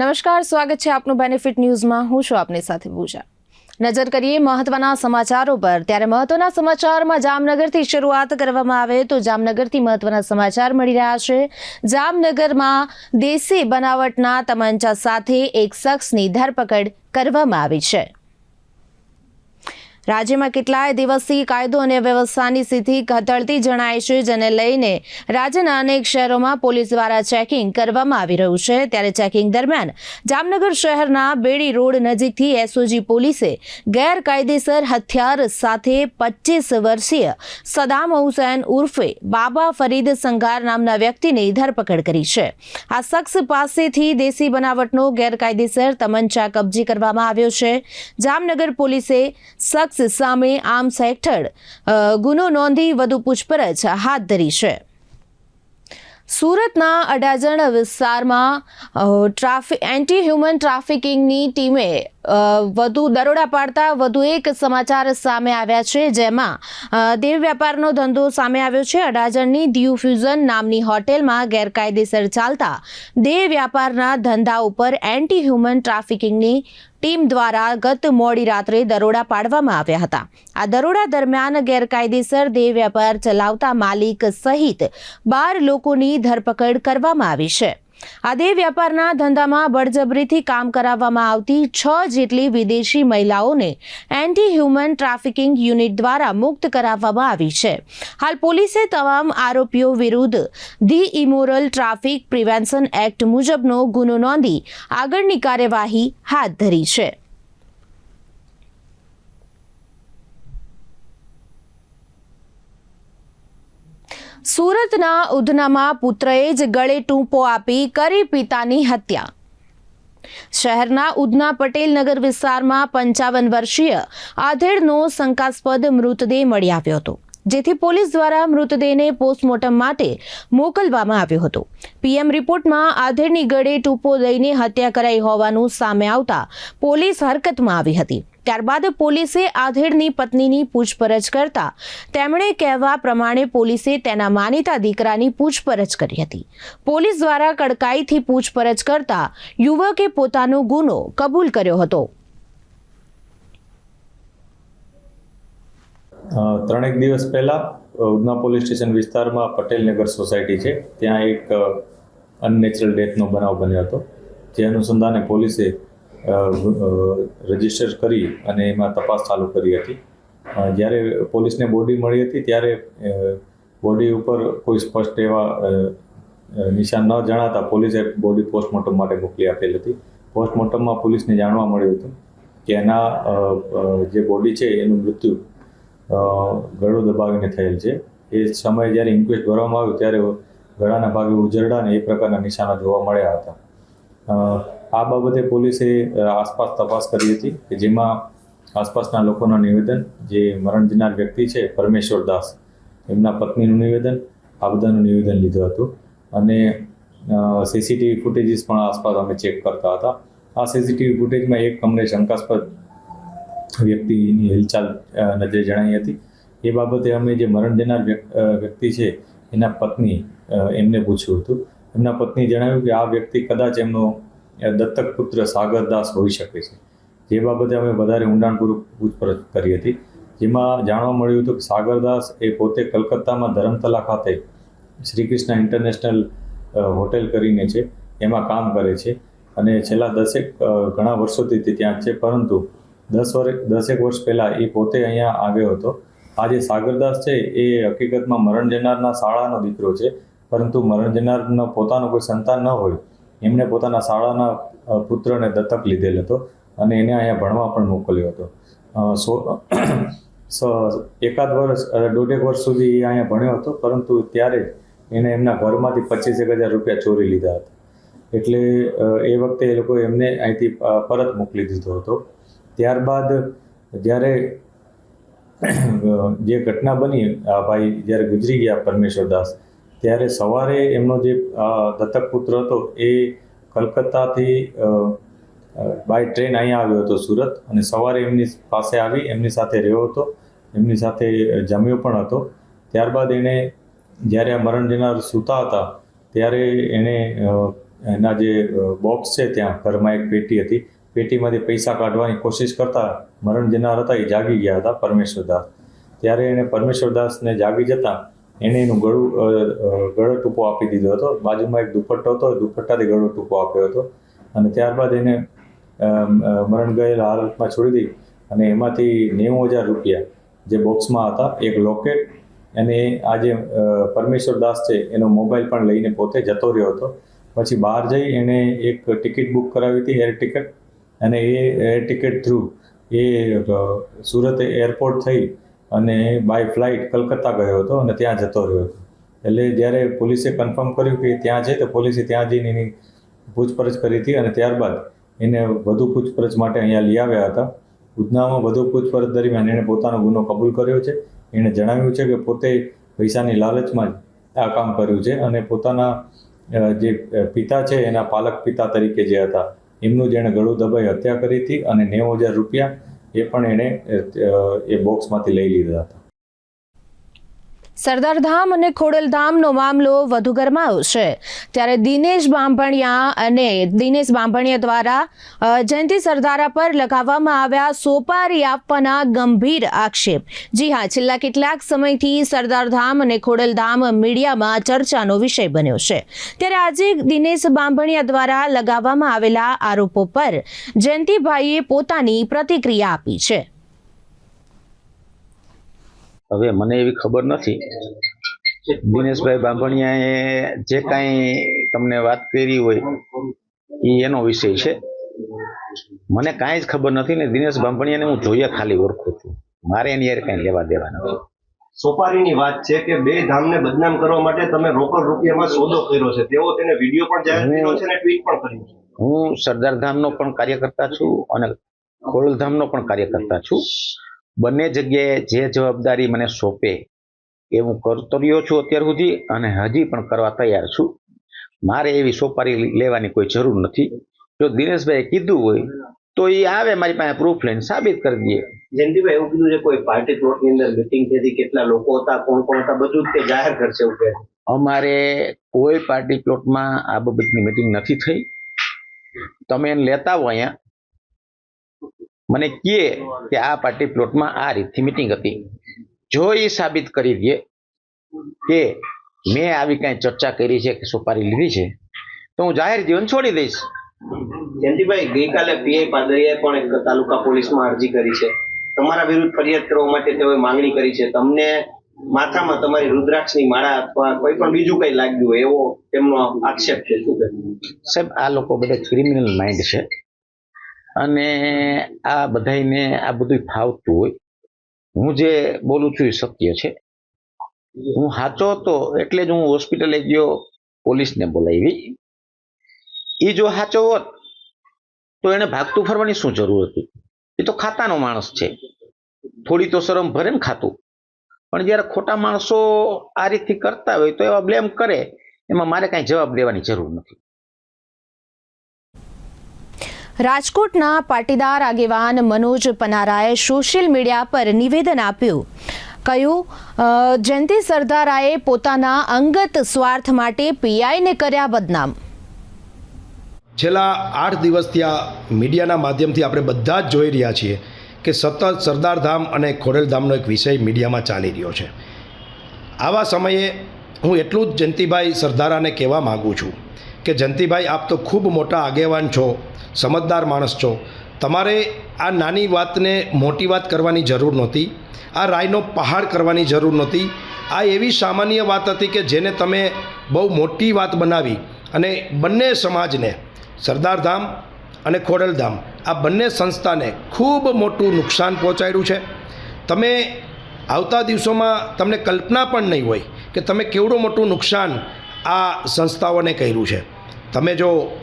નમસ્કાર, સ્વાગત છે આપનું બેનિફિટ ન્યૂઝમાં હું છું આપની સાથે પૂજા. નજર કરીએ મહત્વના સમાચારો પર. ત્યારે મહત્વના સમાચારમાં જામનગરથી શરૂઆત કરવામાં આવે તો જામનગરથી મહત્વના સમાચાર મળી રહ્યા છે. જામનગરમાં દેશી બનાવટના તમંચા સાથે એક શખ્સની ધરપકડ કરવામાં આવી છે. રાજ્યમાં કેટલાય દિવસથી કાયદો અને વ્યવસ્થાની સ્થિતિ ઘટડતી જણાય છે, જેને લઈને રાજ્યના અનેક શહેરોમાં પોલીસ દ્વારા ચેકિંગ કરવામાં આવી રહ્યું છે. ત્યારે ચેકિંગ દરમિયાન જામનગર શહેરના બેડી રોડ નજીકથી એસઓજી પોલીસે ગેરકાયદેસર હથિયાર સાથે પચીસ વર્ષીય સદામ હુસૈન ઉર્ફે બાબા ફરીદ સંઘાર નામના વ્યક્તિની ધરપકડ કરી છે. આ શખ્સ પાસેથી દેશી બનાવટનો ગેરકાયદેસર તમંચા કબજે કરવામાં આવ્યો છે. જામનગર પોલીસે શખ્સ સામે આર્મ્સ હેઠળ ગુનો નોંધી વધુ પૂછપરછ હાથ ધરી છે. સુરતના અડાજણ વિસ્તારમાં ટ્રાફિક એન્ટી હ્યુમન ટ્રાફિકિંગની ટીમે વધુ દરોડા પાડતા વધુ એક સમાચાર સામે આવ્યા છે, જેમાં દેવ વ્યાપારનો ધંધો સામે આવ્યો છે. અડાજણની દીવ ફ્યુઝન નામની હોટેલમાં ગેરકાયદેસર ચાલતા દેહ વ્યાપારના ધંધા ઉપર એન્ટી હ્યુમન ટ્રાફિકિંગની ટીમ દ્વારા ગત મોડી રાત્રે દરોડા પાડવામાં આવ્યા હતા. આ દરોડા દરમિયાન ગેરકાયદેસર દેહ વ્યાપાર ચલાવતા માલિક સહિત બાર લોકોની ધરપકડ કરવામાં આવી છે. આ દેહ વ્યાપારના ધંધામાં બળજબરીથી કામ કરાવવામાં આવતી છ જેટલી વિદેશી મહિલાઓને એન્ટી હ્યુમન ટ્રાફિકિંગ યુનિટ દ્વારા મુક્ત કરાવવામાં આવી છે. હાલ પોલીસે તમામ આરોપીઓ વિરુદ્ધ the immoral traffic prevention act મુજબનો ગુનો નોંધી આગળની કાર્યવાહી હાથ ધરી છે. સુરતના ઉધનામાં પુત્રએ જ ગળે ટૂંપો આપી કરી પિતાની હત્યા. શહેરના ઉધના પટેલ નગર વિસ્તારમાં પંચાવન વર્ષીય આધેડનો શંકાસ્પદ મૃતદેહ મળી આવ્યો હતો. જેથી પોલીસ દ્વારા મૃતદેહને પોસ્ટમોર્ટમ માટે મોકલવામાં આવ્યો હતો. પીએમ રિપોર્ટમાં આધેડની ગળે ટૂંપો દઈને હત્યા કરાઈ હોવાનું સામે આવતા પોલીસ હરકતમાં આવી હતી. ત્યારબાદ પોલીસે આધેડની પત્નીની પૂછપરછ કરતા તેમણે કહેવા પ્રમાણે પોલીસે તેના માનીતા દીકરાની પૂછપરછ કરી હતી. પોલીસ દ્વારા કડકાઈથી પૂછપરછ કરતા યુવકે પોતાનો ગુનો કબૂલ કર્યો હતો. ત્રણેક દિવસ પહેલાં ઉધના પોલીસ સ્ટેશન વિસ્તારમાં પટેલનગર સોસાયટી છે. ત્યાં એક અનનેચરલ ડેથનો બનાવ બન્યો હતો. જે અનુસંધાને પોલીસે રજિસ્ટર કરી અને એમાં તપાસ ચાલુ કરી હતી. જ્યારે પોલીસને બોડી મળી હતી, ત્યારે બોડી ઉપર કોઈ સ્પષ્ટ એવા નિશાન ન જણાતા પોલીસે બોડી પોસ્ટમોર્ટમ માટે મોકલી આપેલ હતી. પોસ્ટમોર્ટમમાં પોલીસને જાણવા મળ્યું હતું કે એના જે બોડી છે, એનું મૃત્યુ ગળું દબાવીને થયેલ છે. એ સમયે જ્યારે ઇન્ક્વેસ્ટ ભરવામાં આવ્યું ત્યારે ગળાના ભાગે ઉજરડા ને એ પ્રકારના નિશાના જોવા મળ્યા હતા. આ બાબતે પોલીસે આસપાસ તપાસ કરી હતી કે જેમાં આસપાસના લોકોના નિવેદન, જે મરણ જનાર વ્યક્તિ છે, પરમેશ્વર દાસ, એમના પત્નીનું નિવેદન, આ બધાનું નિવેદન લીધું હતું. અને સીસીટીવી ફૂટેજીસ પણ આસપાસ અમે ચેક કરતા હતા. આ સીસીટીવી ફૂટેજમાં એક અમને શંકાસ્પદ વ્યક્તિની હિલચાલ નજરે જણાઈ હતી. એ બાબતે અમે જે મરણ દેનાર વ્યક્તિ છે, એના પત્ની એમને પૂછ્યું હતું. એમના પત્ની જણાવ્યું કે આ વ્યક્તિ કદાચ એમનો દત્તક પુત્ર સાગરદાસ હોઈ શકે છે. જે બાબતે અમે વધારે ઊંડાણપૂર્વક પૂછપરછ કરી હતી. જેમાં જાણવા મળ્યું હતું કે સાગરદાસ એ પોતે કલકત્તામાં ધરમતલા ખાતે શ્રી કૃષ્ણ ઇન્ટરનેશનલ હોટેલ કરીને છે. એમાં કામ કરે છે. અને છેલ્લા દસેક ઘણા વર્ષોથી તે ત્યાં છે. પરંતુ દસ વર્ષ દસેક વર્ષ પહેલાં એ પોતે અહીંયા આવ્યો હતો. આ જે સાગરદાસ છે, એ હકીકતમાં મરણ જનારના શાળાનો દીકરો છે, પરંતુ મરણ જનારનો પોતાનો કોઈ સંતાન ન હોય. એમણે પોતાના શાળાના પુત્રને દત્તક લીધેલ હતો અને એને અહીંયા ભણવા પણ મોકલ્યો હતો. સો, સ- એકાદ વર્ષ દોઢેક વર્ષ સુધી એ અહીંયા ભણ્યો હતો, પરંતુ ત્યારે એને એમના ઘરમાંથી પચીસેક હજાર રૂપિયા ચોરી લીધા હતા. એટલે એ વખતે એ લોકો એમને અહીંથી પરત મોકલી દીધો હતો. ત્યારબાદ જ્યારે જે ઘટના બની આ ભાઈ જ્યારે ગુજરી ગયા પરમેશ્વર દાસ, ત્યારે સવારે એમનો જે દત્તક પુત્ર હતો એ કલકત્તાથી બાય ટ્રેન અહીંયા આવ્યો હતો સુરત અને સવારે એમની પાસે આવી, એમની સાથે રહ્યો હતો, એમની સાથે જમ્યો પણ હતો. ત્યારબાદ એણે જ્યારે આ મરણ જનાર સૂતા હતા, ત્યારે એણે એના જે બોક્સ છે ત્યાં ઘરમાં એક પેટી હતી પેટીમાંથી પૈસા કાઢવાની કોશિશ કરતા મરણ જનાર હતા એ જાગી ગયા હતા પરમેશ્વરદાસ ત્યારે એને પરમેશ્વરદાસને જાગી જતા એણે એનું ગળું ગળો ટૂંકો આપી દીધો હતો. બાજુમાં એક દુપટ્ટો હતો. દુપટ્ટાથી ગળો ટૂંકો આપ્યો હતો. અને ત્યારબાદ એને મરણ ગયેલા હાલતમાં છોડી દઈ અને એમાંથી નેવું હજાર રૂપિયા જે બોક્સમાં હતા, એક લોકેટ અને આ જે પરમેશ્વર દાસ છે, એનો મોબાઈલ પણ લઈને પોતે જતો રહ્યો હતો. પછી બહાર જઈ એણે એક ટિકિટ બુક કરાવી હતી, એર ટિકિટ. અને એ એર ટિકિટ થ્રુ એ સુરત એરપોર્ટ થઈ અને બાય ફ્લાઇટ કલકત્તા ગયો હતો અને ત્યાં જતો રહ્યો હતો. એટલે જ્યારે પોલીસે કન્ફર્મ કર્યું કે ત્યાં છે, તો પોલીસે ત્યાં જઈને એની પૂછપરછ કરી હતી અને ત્યારબાદ એને વધુ પૂછપરછ માટે અહીંયા લઈ આવ્યા હતા. ઉધનામાં વધુ પૂછપરછ દરમિયાન એણે પોતાનો ગુનો કબૂલ કર્યો છે. એણે જણાવ્યું છે કે પોતે પૈસાની લાલચમાં જ આ કામ કર્યું છે અને પોતાના જે પિતા છે, એના પાલક પિતા તરીકે જે હતા એમનું જેણે ગળું દબાઈ હત્યા કરી હતી અને નેવું હજાર રૂપિયા એ પણ એણે એ બોક્સમાંથી લઈ લીધા હતા. સરદારધામ અને ખોડલધામનો મામલો વધુ ગરમાયો છે. ત્યારે દિનેશ બાંભણિયા અને દિનેશ બાંભણિયા દ્વારા જયંતિ સરદારા પર લગાવવામાં આવ્યા સોપારી આપવાના ગંભીર આક્ષેપ. જી હા, છેલ્લા કેટલાક સમયથી સરદારધામ અને ખોડલધામ મીડિયામાં ચર્ચાનો વિષય બન્યો છે. ત્યારે આજે દિનેશ બાંભણિયા દ્વારા લગાવવામાં આવેલા આરોપો પર જયંતિભાઈએ પોતાની પ્રતિક્રિયા આપી છે. હવે મને એવી ખબર નથી. દિનેશભાઈ બાંભણિયાએ જે કાંઈ તમને વાત કરી હોય એ એનો વિષય છે. મને કાંઈ જ ખબર નથી ને દિનેશ બાંભણિયાને હું જોઈએ ખાલી ઓળખું છું. મારે એની યાર કાંઈ લેવા દેવા નથી. સોપારીની વાત છે કે બે ધામને બદનામ કરવા માટે તમે રોકડ રૂપિયામાં સોદો કર્યો છે. તેઓ તેને વીડિયો પણ જાહેર કર્યો છે અને ટ્વીટ પણ કર્યું છે. હું સરદારધામનો પણ કાર્યકર્તા છું અને ખોડલધામનો પણ કાર્યકર્તા છું. બંને જગ્યાએ જે જવાબદારી મને સોંપે એ હું કરતો રહ્યો છું અત્યાર સુધી અને હજી પણ કરવા તૈયાર છું. મારે એવી સોપારી લેવાની કોઈ જરૂર નથી. જો દિનેશભાઈએ કીધું હોય તો એ આવે મારી પાસે પ્રૂફ લઈને સાબિત કરી દે. જયંતિભાઈ એવું કીધું છે કોઈ પાર્ટી પ્લોટની અંદર મિટિંગ થઈ કેટલા લોકો હતા કોણ કોણ હતા બધું તે જાહેર કરશે એવું કે અમારે કોઈ પાર્ટી પ્લોટમાં આ બાબતની મિટિંગ નથી થઈ. તમે એને લેતા હો અહીંયા. મને કહે કે આ પાર્ટી પ્લોટમાં આ રીતથી મિટિંગ હતી. જો એ સાબિત કરી દે કે મેં આવી કાંઈ ચર્ચા કરી છે કે સુપારી લીધી છે તો હું જાહેર જીવન છોડી દઈશ. જયંતિભાઈ ગઈકાલે પીઆઈ પાદરિયાએ પણ તાલુકા પોલીસમાં અરજી કરી છે. તમારા વિરુદ્ધ ફરિયાદ કરવા માટે તેઓએ માંગણી કરી છે. તમને માથામાં તમારી રુદ્રાક્ષની માળા અથવા કોઈ પણ બીજું કંઈ લાગ્યું હોય એવો તેમનો આક્ષેપ છે. શું સાહેબ આ લોકો બધા ક્રિમિનલ માઇન્ડ છે. અને આ બધાયને આ બધું ફાવતું હોય, હું જે બોલું છું એ સત્ય છે. હું સાચો હતો એટલે જ હું હોસ્પિટલે ગયો, પોલીસને બોલાવી. એ જો સાચો હોત, તો એને ભાગતું ફરવાની શું જરૂર હતી? એ તો ખાતાનો માણસ છે. થોડી તો શરમ ભરે ને ખાતું. પણ જ્યારે ખોટા માણસો આ રીતથી કરતા હોય તો એવા બ્લેમ કરે, એમાં મારે કાંઈ જવાબ દેવાની જરૂર નથી. રાજકોટના પાટીદાર આગેવાન મનોજ પનારાએ સોશિયલ મીડિયા પર નિવેદન આપ્યું. કહ્યું જયંતિ સરદારાએ પોતાના અંગત સ્વાર્થ માટે પીઆઈને કર્યા બદનામ. છેલ્લા આઠ દિવસથી આ મીડિયાના માધ્યમથી આપણે બધા જ જોઈ રહ્યા છીએ કે સતત સરદારધામ અને ખોડલધામનો એક વિષય મીડિયામાં ચાલી રહ્યો છે. આવા સમયે હું એટલું જ જયંતિભાઈ સરદારાને કહેવા માગું છું કે, જયંતિભાઈ, આપ તો ખૂબ મોટા આગેવાન છો. સમજદાર માણસ છો. તમારે આ નાની વાતને મોટી વાત કરવાની જરૂર નહોતી. આ રાયનો પહાડ કરવાની જરૂર નહોતી. આ એવી સામાન્ય વાત હતી કે જેને તમે બહુ મોટી વાત બનાવી અને બંને સમાજને સરદારધામ અને ખોડલધામ આ બંને સંસ્થાને ખૂબ મોટું નુકસાન પહોંચાડ્યું છે. તમે આવતા દિવસોમાં તમને કલ્પના પણ નહીં હોય કે તમે કેવડું મોટું નુકસાન આ સંસ્થાઓને કર્યું છે. તમે જો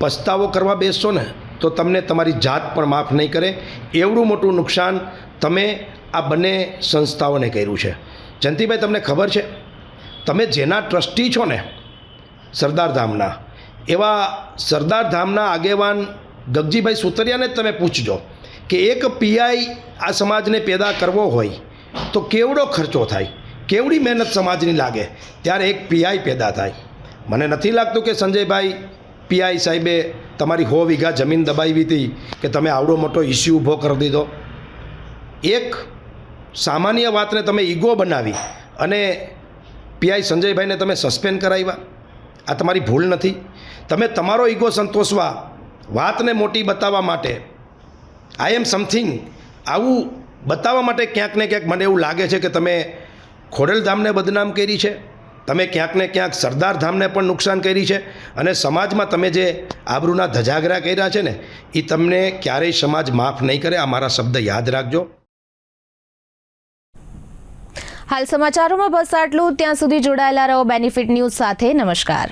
પસ્તાવો કરવા બેસશો ને, તો તમને તમારી જાત પણ માફ નહીં કરે. એવડું મોટું નુકસાન તમે આ બંને સંસ્થાઓને કર્યું છે. જયંતિભાઈ, તમને ખબર છે, તમે જેના ટ્રસ્ટી છો ને, સરદાર ધામના, એવા સરદાર ધામના આગેવાન ગગજીભાઈ સુતરિયાને તમે પૂછજો કે એક પીઆઈ આ સમાજને પેદા કરવો હોય તો કેવડો ખર્ચો થાય? કેવડી મહેનત સમાજની લાગે? ત્યારે એક પીઆઈ પેદા થાય. મને નથી લાગતું કે સંજયભાઈ પીઆઈ સાહેબે તમારી હો વીઘા જમીન દબાવી હતી કે તમે આવડો મોટો ઇસ્યુ ઊભો કરી દીધો. એક સામાન્ય વાતને તમે ઈગો બનાવી અને પીઆઈ સંજયભાઈને તમે સસ્પેન્ડ કરાવ્યા. આ તમારી ભૂલ નથી. તમે તમારો ઈગો સંતોષવા, વાતને મોટી બતાવવા માટે આઈ એમ સમથિંગ આવું બતાવવા માટે ક્યાંક ને ક્યાંક મને એવું લાગે છે કે તમે ખોડલધામને બદનામ કરી છે. તમે ક્યાંક ને ક્યાંક સરદાર ધામને પણ નુકસાન કરી છે અને સમાજમાં તમે જે આબરૂના ધજાગરા કર્યા છે ને એ તમને ક્યારેય સમાજ માફ નહીં કરે, આ મારા શબ્દ યાદ રાખજો. હાલ સમાચારોમાં બસ આટલું. ત્યાં સુધી જોડાયેલા રહો બેનિફિટ ન્યૂઝ સાથે. નમસ્કાર.